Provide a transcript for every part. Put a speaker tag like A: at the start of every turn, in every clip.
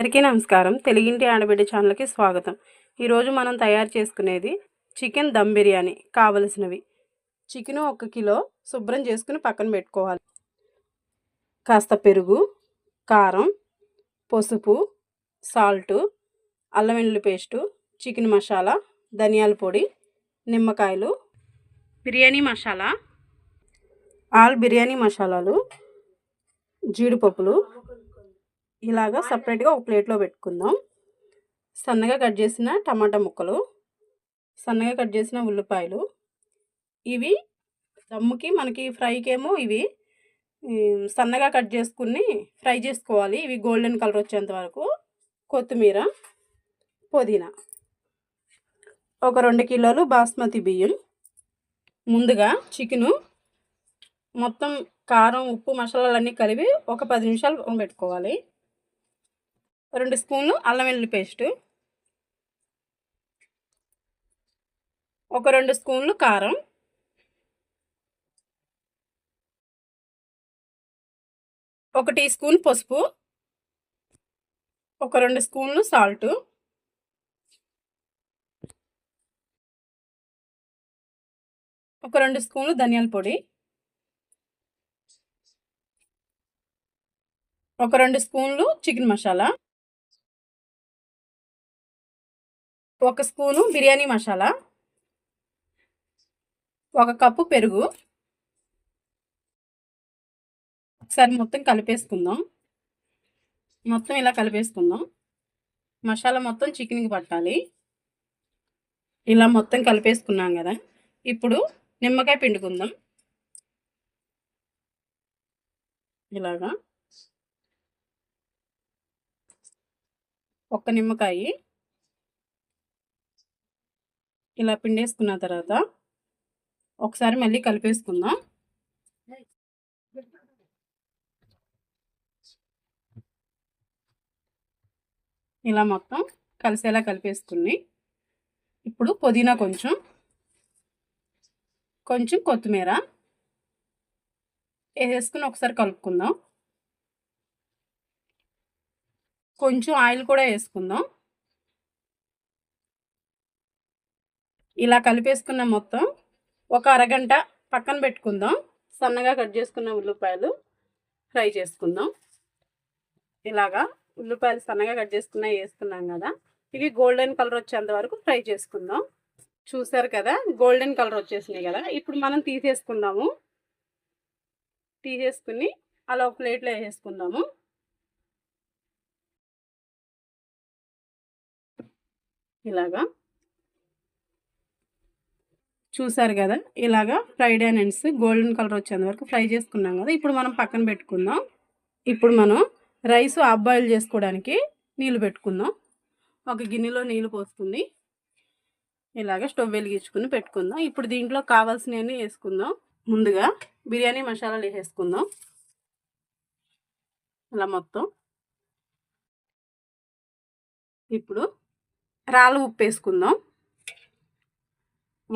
A: అందరికీ నమస్కారం. తెలుగింటి ఆడబిడ్డ ఛానల్కి స్వాగతం. ఈరోజు మనం తయారు చేసుకునేది చికెన్ దమ్ బిర్యానీ కావలసినవి. చికెన్ ఒక కిలో శుభ్రం చేసుకుని పక్కన పెట్టుకోవాలి. కాస్త పెరుగు కారం పసుపు సాల్టు అల్లం వెల్లుల్లి పేస్టు చికెన్ మసాలా ధనియాల పొడి నిమ్మకాయలు బిర్యానీ మసాలా ఆల్ బిర్యానీ మసాలాలు జీడిపప్పులు ఇలాగా సపరేట్గా ఒక ప్లేట్లో పెట్టుకుందాం. సన్నగా కట్ చేసిన టమాటా ముక్కలు సన్నగా కట్ చేసిన ఉల్లిపాయలు. ఇవి దమ్ముకి మనకి ఫ్రైకేమో ఇవి సన్నగా కట్ చేసుకుని ఫ్రై చేసుకోవాలి. ఇవి గోల్డెన్ కలర్ వచ్చేంత వరకు. కొత్తిమీర పుదీనా. ఒక రెండు కిలోలు బాస్మతి బియ్యం. ముందుగా చికెను మొత్తం కారం ఉప్పు మసాలాలన్నీ కలిపి ఒక పది నిమిషాలు పెట్టుకోవాలి రెండు స్పూన్లు అల్లం వెల్లుల్లి పేస్టు. ఒక రెండు స్పూన్లు కారం. ఒక టీ స్పూన్ పసుపు. ఒక రెండు స్పూన్లు సాల్టు. ఒక రెండు స్పూన్లు ధనియాల పొడి. ఒక రెండు స్పూన్లు చికెన్ మసాలా. ఒక స్పూను బిర్యానీ మసాలా ఒక కప్పు పెరుగు. ఒకసారి మొత్తం కలిపేసుకుందాం. మొత్తం ఇలా కలిపేసుకుందాం. మసాలా మొత్తం చికెన్కి పట్టాలి. ఇలా మొత్తం కలిపేసుకున్నాం కదా. ఇప్పుడు నిమ్మకాయ పిండుకుందాం. ఇలాగా. ఒక్క నిమ్మకాయ. ఇలా పిండేసుకున్న తర్వాత ఒకసారి మళ్ళీ కలిపేసుకుందాం. ఇలా మొత్తం కలిసేలా కలిపేసుకుని ఇప్పుడు పుదీనా కొంచెం కొంచెం కొత్తిమీర వేసేసుకుని ఒకసారి కలుపుకుందాం. కొంచెం ఆయిల్ కూడా వేసుకుందాం. ఇలా కలిపేసుకున్న మొత్తం ఒక అరగంట పక్కన పెట్టుకుందాం. సన్నగా కట్ చేసుకున్న ఉల్లిపాయలు ఫ్రై చేసుకుందాం. ఇలాగా ఉల్లిపాయలు సన్నగా కట్ చేసుకున్న వేసుకున్నాం కదా. ఇవి గోల్డెన్ కలర్ వచ్చేంత వరకు ఫ్రై చేసుకుందాం. చూసారు కదా గోల్డెన్ కలర్ వచ్చేసినాయి కదా. ఇప్పుడు మనం తీసేసుకుందాము. తీసేసుకుని అలా ఒక ప్లేట్లో వేసేసుకుందాము. ఇలాగా చూసారు కదా? ఇలాగా ఫ్రైడ్ ఆనియన్స్ గోల్డెన్ కలర్ వచ్చేంత వరకు ఫ్రై చేసుకున్నాం కదా? ఇప్పుడు మనం పక్కన పెట్టుకుందాం. ఇప్పుడు మనం రైస్ హాఫ్ బాయిల్ చేసుకోవడానికి నీళ్ళు పెట్టుకుందాం. ఒక గిన్నెలో నీళ్ళు పోసుకుని ఇలాగ స్టవ్ వెలిగించుకుని పెట్టుకుందాం. ఇప్పుడు దీంట్లో కావాల్సినవన్నీ వేసుకుందాం. ముందుగా బిర్యానీ మసాలాలు వేసేసుకుందాం. ఇలా మొత్తం. ఇప్పుడు రాళ్ళ ఉప్పు వేసుకుందాం.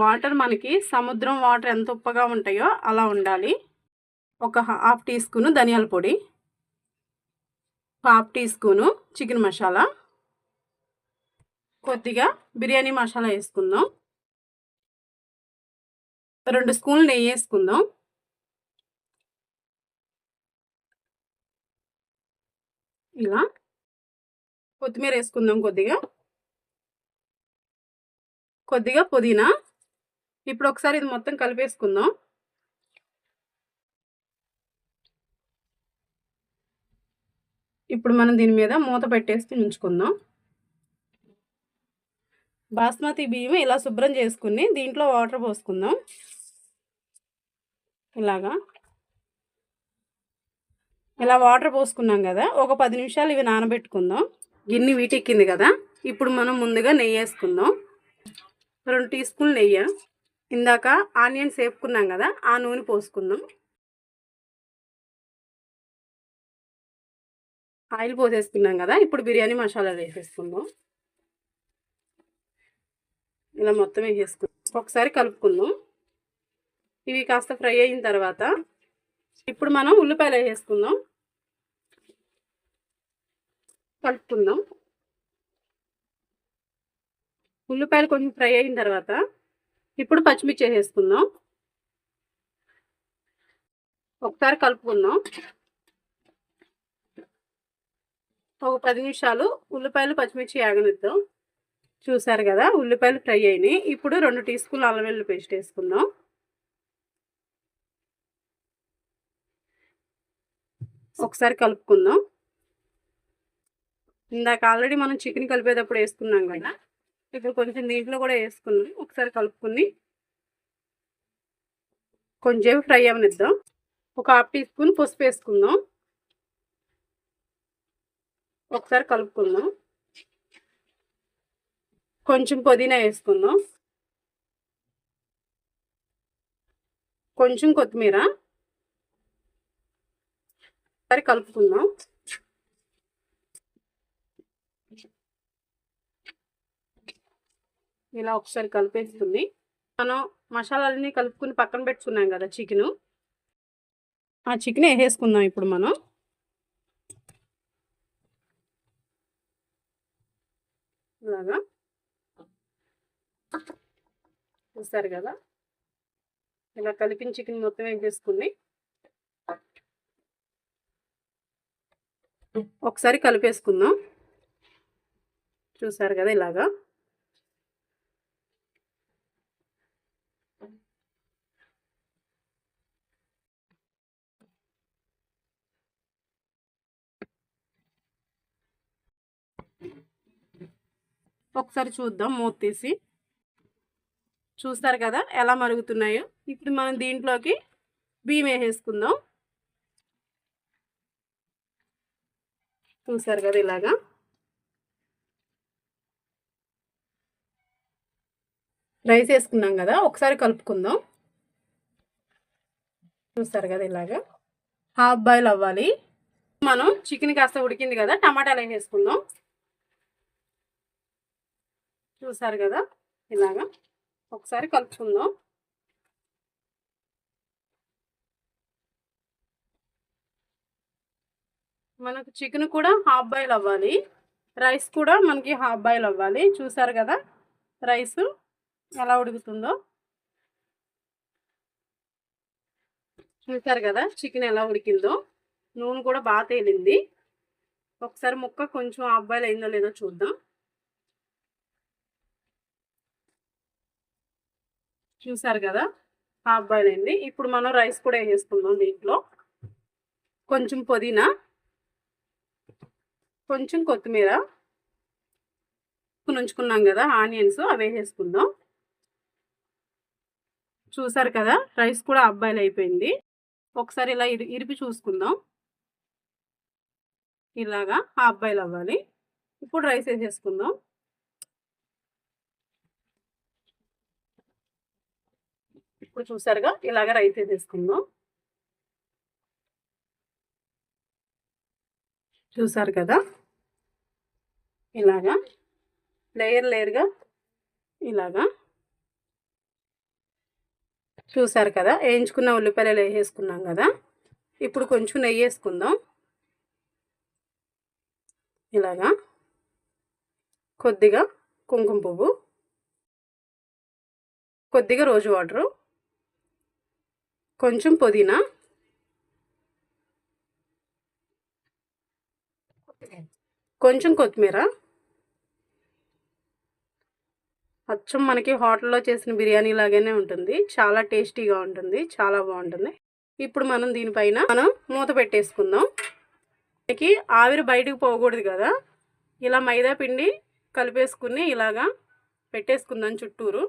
A: వాటర్ మనకి సముద్రం వాటర్ ఎంత ఉప్పగా ఉంటాయో అలా ఉండాలి. ఒక హాఫ్ టీ స్పూను ధనియాల పొడి half teaspoon chicken masala కొద్దిగా బిర్యానీ మసాలా వేసుకుందాం. రెండు స్పూన్లు నెయ్యి వేసుకుందాం. ఇలా కొత్తిమీర వేసుకుందాం కొద్దిగా. కొద్దిగా పుదీనా ఇప్పుడు ఒకసారి ఇది మొత్తం కలిపేసుకుందాం. ఇప్పుడు మనం దీని మీద మూత పెట్టేసి ఉంచుకుందాం. బాస్మతి బియ్యం ఇలా శుభ్రం చేసుకుని దీంట్లో వాటర్ పోసుకుందాం. ఇలాగా. ఇలా వాటర్ పోసుకున్నాం కదా ఒక పది నిమిషాలు ఇవి నానబెట్టుకుందాం. గిన్నె వీటెక్కింది కదా ఇప్పుడు మనం ముందుగా నెయ్యి వేసుకుందాం రెండు టీ స్పూన్లు నెయ్యి. ఇందాక ఆనియన్స్ వేపుకున్నాం కదా ఆ నూనె పోసుకుందాం. ఆయిల్ పోసేసుకున్నాం కదా ఇప్పుడు బిర్యానీ మసాలాలు వేసేసుకుందాం. ఇలా మొత్తం వేసేసుకుందాం. ఒకసారి కలుపుకుందాం. ఇవి కాస్త ఫ్రై అయిన తర్వాత ఇప్పుడు మనం ఉల్లిపాయలు వేసేసుకుందాం. కలుపుకుందాం. ఉల్లిపాయలు కొంచెం ఫ్రై అయిన తర్వాత ఇప్పుడు పచ్చిమిర్చి వేసేసుకుందాం. ఒకసారి కలుపుకుందాం. ఒక పది నిమిషాలు ఉల్లిపాయలు పచ్చిమిర్చి యాగనిద్దాం చూసారు కదా ఉల్లిపాయలు ఫ్రై అయినాయి. ఇప్పుడు రెండు టీ స్పూన్లు అల్లం వెల్లుల్లి పేస్ట్ వేసుకుందాం. ఒకసారి కలుపుకుందాం. ఇందాక ఆల్రెడీ మనం చికెన్ కలిపేటప్పుడు వేసుకున్నాం కదా ఇప్పుడు కొంచెం దీంట్లో కూడా వేసుకున్నాం ఒకసారి కలుపుకుని కొంచెం ఫ్రై అవనిద్దాం. ఒక హాఫ్ టీ స్పూన్ పసుపు వేసుకుందాం. ఒకసారి కలుపుకుందాం. కొంచెం పుదీనా వేసుకుందాం. కొంచెం కొత్తిమీర. ఒకసారి కలుపుకుందాం. ఇలా ఒకసారి కలిపేస్తుంది. మనం మసాలాలన్నీ కలుపుకుని పక్కన పెట్టుకున్నాం కదా చికెను. ఆ చికెన్ వేసేసుకుందాం ఇప్పుడు మనం. ఇలాగా. చూస్తారు కదా? ఇలా కలిపిన చికెన్ మొత్తం వేసేసుకుని ఒకసారి కలిపేసుకుందాం. చూసారు కదా ఇలాగా? ఒకసారి చూద్దాం మూత తీసి. చూస్తారు కదా ఎలా మరుగుతున్నాయో. ఇప్పుడు మనం దీంట్లోకి బియ్యం వేసేసుకుందాం. చూసారు కదా ఇలాగా. రైస్ వేసుకున్నాం కదా ఒకసారి కలుపుకుందాం. చూస్తారు కదా ఇలాగా. హాఫ్ బాయిల్ అవ్వాలి. మనం చికెన్ కాస్త ఉడికింది కదా టమాటాలు వేసేసుకుందాం. చూసారు కదా? ఇలాగా. ఒకసారి కలుపుకుందాం. మనకు చికెన్ కూడా హాఫ్ బాయిల్ అవ్వాలి. రైస్ కూడా మనకి హాఫ్ బాయిల్ అవ్వాలి. చూసారు కదా? రైస్ ఎలా ఉడుకుతుందో. చూసారు కదా? చికెన్ ఎలా ఉడికిందో. నూనె కూడా బాగా తేలింది. ఒకసారి ముక్క కొంచెం హాఫ్ బాయిల్ అయిందో లేదో చూద్దాం. చూసారు కదా? హాఫ్ బాయిల్ అయింది ఇప్పుడు మనం రైస్ కూడా వేసేసుకుందాం దీంట్లో. కొంచెం పుదీనా. కొంచెం కొత్తిమీర. ఉంచుకున్నాం కదా ఆనియన్స్ అవి వేసేసుకుందాం. చూసారు కదా? రైస్ కూడా అబ్బాయిలు అయిపోయింది. ఒకసారి ఇలా ఇరి ఇరిపి చూసుకుందాం. ఇలాగా ఆ అబ్బాయిలు అవ్వాలి. ఇప్పుడు రైస్ వేసేసుకుందాం. ఇప్పుడు చూసారుగా ఇలాగ రైతే తీసుకుందాం. చూసారు కదా? ఇలాగా లేయర్ లేయర్గా ఇలాగా. చూసారు కదా? వేయించుకున్న ఉల్లిపాయలు వేసేసుకున్నాం కదా? ఇప్పుడు కొంచెం నెయ్యి వేసుకుందాం. ఇలాగా. కొద్దిగా కుంకుమ పువ్వు. కొద్దిగా రోజు వాటరు. కొంచెం పుదీనా. కొంచెం కొత్తిమీర. అచ్చం మనకి హోటల్లో చేసిన బిర్యానీ లాగానే ఉంటుంది. చాలా టేస్టీగా ఉంటుంది. చాలా బాగుంటుంది. ఇప్పుడు మనం దీనిపైన మనం మూత పెట్టేసుకుందాం. మనకి ఆవిరి బయటకు పోకూడదు కదా. ఇలా మైదా పిండి కలిపేసుకుని ఇలాగా పెట్టేసుకుందాం చుట్టూరు.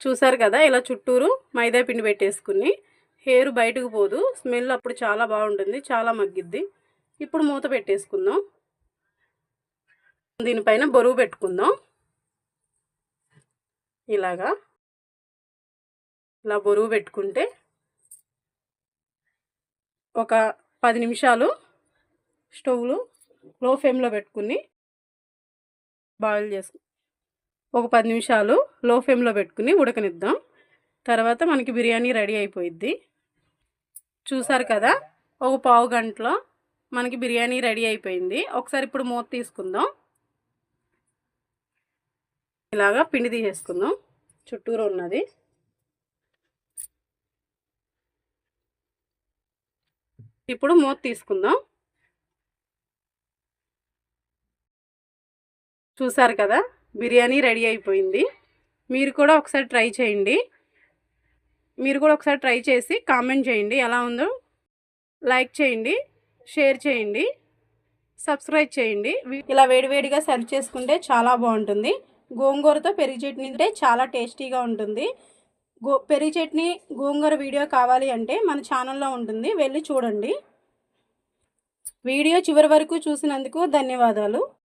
A: చూసారు కదా ఇలా చుట్టూరు మైదా పిండి పెట్టేసుకుని హెయిర్ బయటకు పోదు స్మెల్ అప్పుడు చాలా బాగుంటుంది చాలా మగ్గిద్ది. ఇప్పుడు మూత పెట్టేసుకుందాం. దీనిపైన బరువు పెట్టుకుందాం. ఇలాగా. ఇలా బరువు పెట్టుకుంటే ఒక పది నిమిషాలు స్టవ్లు లో ఫ్లేమ్లో పెట్టుకుని బాయిల్ చేసుకు ఒక పది నిమిషాలు లో ఫ్లేమ్లో పెట్టుకుని ఉడకనిద్దాం. తర్వాత మనకి బిర్యానీ రెడీ అయిపోయిద్ది. చూసారు కదా ఒక పావు గంటలో మనకి బిర్యానీ రెడీ అయిపోయింది. ఒకసారి ఇప్పుడు మూత తీసుకుందాం. ఇలాగా పిండి తీసేసుకుందాం. చుట్టూరు ఉన్నది. ఇప్పుడు మూత తీసుకుందాం. చూసారు కదా బిర్యానీ రెడీ అయిపోయింది. మీరు కూడా ఒకసారి ట్రై చేయండి. మీరు కూడా ఒకసారి ట్రై చేసి కామెంట్ చేయండి. ఎలా ఉందో లైక్ చేయండి షేర్ చేయండి సబ్స్క్రైబ్ చేయండి. ఇలా వేడివేడిగా సర్వ్ చేసుకుంటే చాలా బాగుంటుంది. గోంగూరతో పెరుగు చట్నీ తింటే చాలా టేస్టీగా ఉంటుంది. గో పెరుగు చట్నీ గోంగూర వీడియో కావాలి అంటే మన ఛానల్లో ఉంటుంది. వెళ్ళి చూడండి. వీడియో చివరి వరకు చూసినందుకు ధన్యవాదాలు.